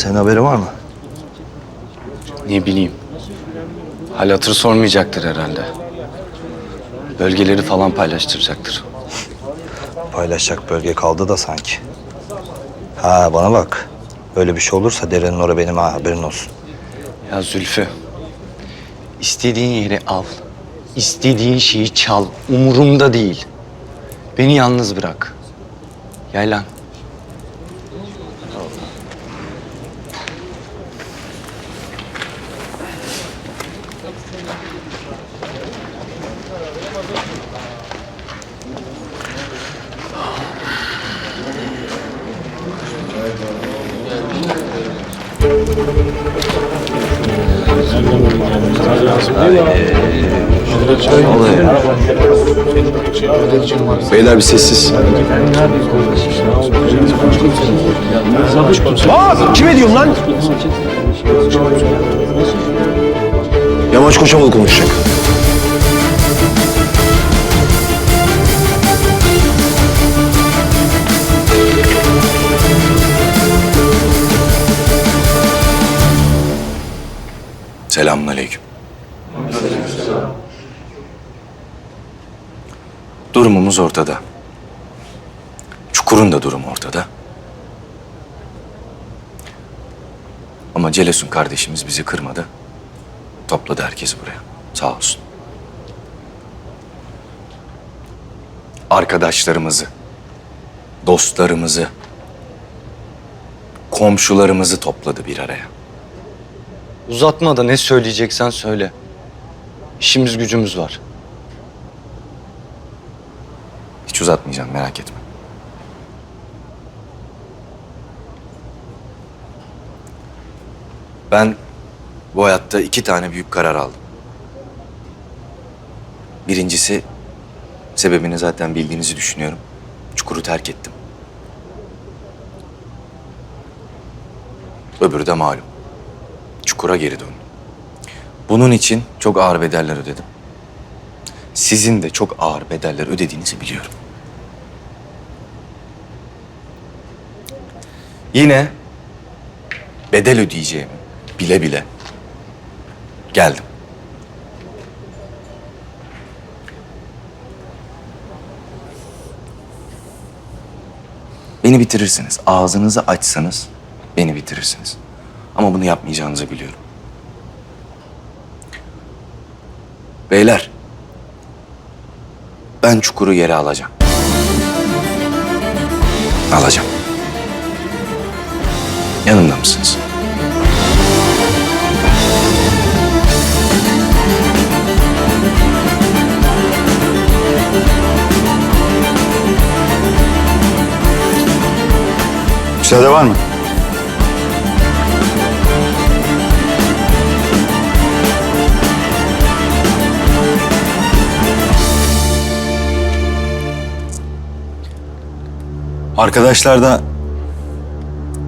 Senin haberin var mı? Ne bileyim. Hal hatır sormayacaktır herhalde. Bölgeleri falan paylaştıracaktır. Paylaşacak bölge kaldı da sanki. Ha bana bak. Öyle bir şey olursa derenin orada benim ha haberin olsun. Ya Zülfü. istediğin yeri al. istediğin şeyi çal. Umurumda değil. Beni yalnız bırak. Yaylan. Beyler bir sessiz. Aa, kime diyorum lan? Yamaç Koçovalı konuşacak. Selamünaleyküm. Durumumuz ortada. Çukur'un da durumu ortada. Ama Celesun kardeşimiz bizi kırmadı. Topladı herkesi buraya. Sağ olsun. Arkadaşlarımızı, dostlarımızı, komşularımızı topladı bir araya. Uzatma da ne söyleyeceksen söyle. İşimiz gücümüz var. Hiç uzatmayacağım merak etme. Ben bu hayatta iki tane büyük karar aldım. Birincisi sebebini zaten bildiğinizi düşünüyorum. Çukuru terk ettim. Öbürü de malum. Çukura geri döndüm. Bunun için çok ağır bedeller ödedim. Sizin de çok ağır bedeller ödediğinizi biliyorum. Yine bedel ödeyeceğimi bile bile geldim. Beni bitirirsiniz. Ağzınızı açsanız beni bitirirsiniz. Ama bunu yapmayacağınızı biliyorum. Beyler, ben çukuru yere alacağım. Alacağım. Yanımda mısınız? Müsaade var mı? Arkadaşlar da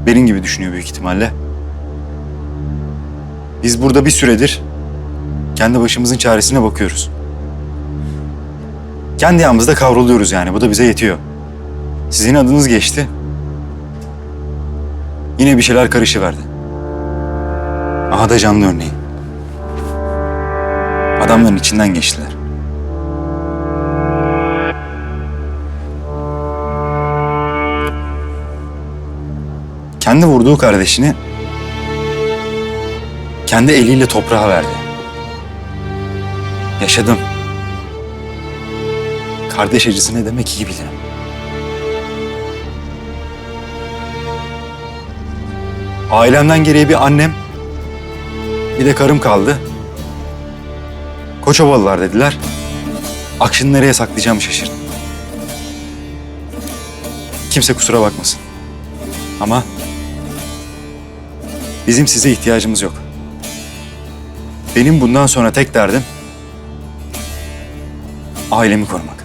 benim gibi düşünüyor büyük ihtimalle. Biz burada bir süredir kendi başımızın çaresine bakıyoruz. Kendi yağımızda kavruluyoruz yani. Bu da bize yetiyor. Sizin adınız geçti. Yine bir şeyler karışıverdi. Aha da canlı örneği. Adamların içinden geçtiler. Kendi vurduğu kardeşini kendi eliyle toprağa verdi. Yaşadım. Kardeş acısı ne demek iyi bilirim. Ailemden geriye bir annem, bir de karım kaldı. Koçovalılar dediler. Akşını nereye saklayacağımı şaşırdım. Kimse kusura bakmasın. Ama bizim size ihtiyacımız yok. Benim bundan sonra tek derdim ailemi korumak.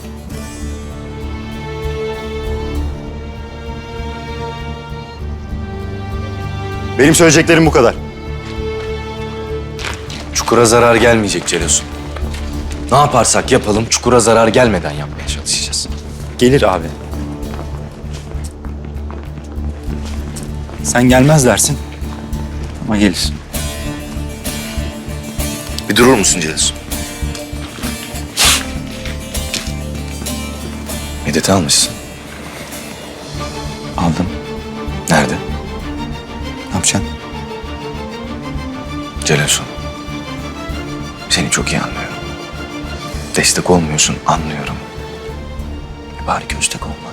Benim söyleyeceklerim bu kadar. Çukura zarar gelmeyecek Celesun. Ne yaparsak yapalım çukura zarar gelmeden yapmaya çalışacağız. Gelir abi. Sen gelmez dersin. Ama gelirsin. Bir durur musun Ceylan? Medet'i almışsın. Aldım. Nerede? Yapacaksın? Celal Sun. Seni çok iyi anlıyorum. Destek olmuyorsun anlıyorum. E bari köstek olma.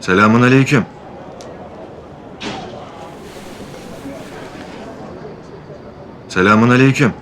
Selamun aleyküm. Selamun aleyküm.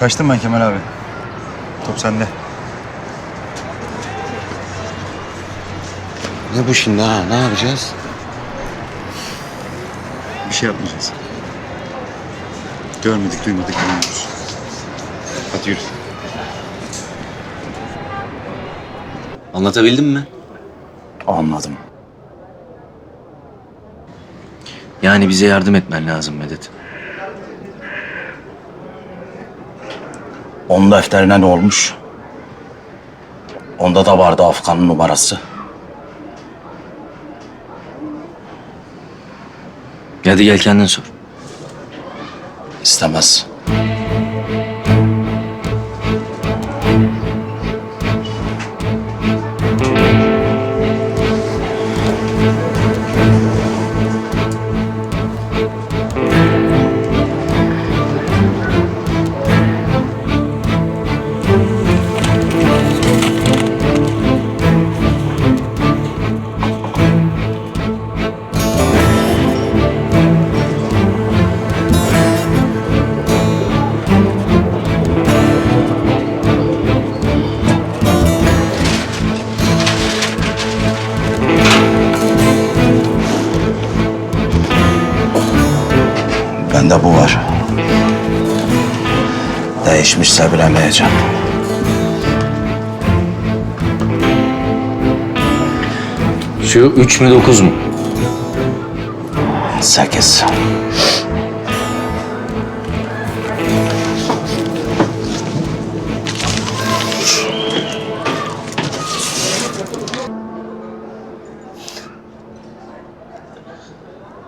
Kaçtım ben Kemal abi. Top sende. Ne bu şimdi ha? Ne yapacağız? Bir şey yapmayacağız. Görmedik, duymadık, bilmiyoruz. Hadi yürü. Anlatabildim mi? Anladım. Yani bize yardım etmen lazım Medet. Onun defterine ne olmuş? Onda da vardı Afgan'ın numarası. Hadi gel kendin sor. İstemez. Değişmişse bilemeyeceğim. Şu üç mü dokuz mu? Sekiz.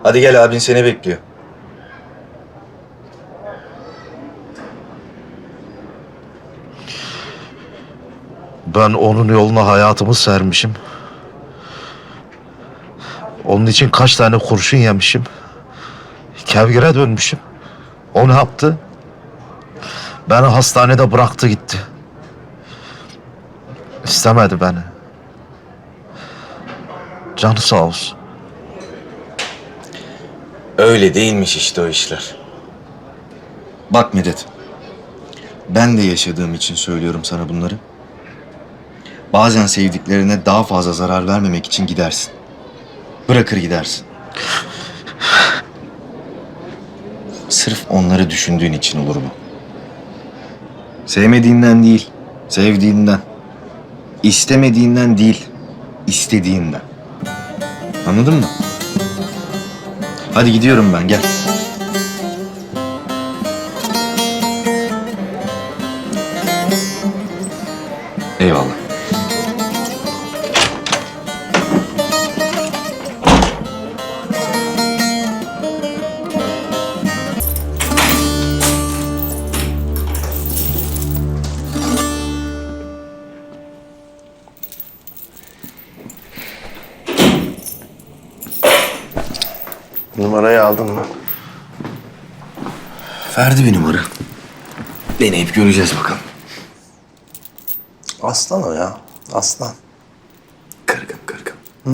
Hadi gel abin seni bekliyor. Ben onun yoluna hayatımı sermişim. Onun için kaç tane kurşun yemişim. Kevgire dönmüşüm. O ne yaptı? Beni hastanede bıraktı gitti. İstemedi beni. Canı sağ olsun. Öyle değilmiş işte o işler. Bak Medet. Ben de yaşadığım için söylüyorum sana bunları. Bazen sevdiklerine daha fazla zarar vermemek için gidersin. Bırakır gidersin. Sırf onları düşündüğün için olur bu. Sevmediğinden değil, sevdiğinden. İstemediğinden değil, istediğinden. Anladın mı? Hadi gidiyorum ben gel. Eyvallah. aldın mı? Verdi bir numara. Deneyip göreceğiz bakalım. Aslan o ya. Aslan. Kırgın kırgın. Hı?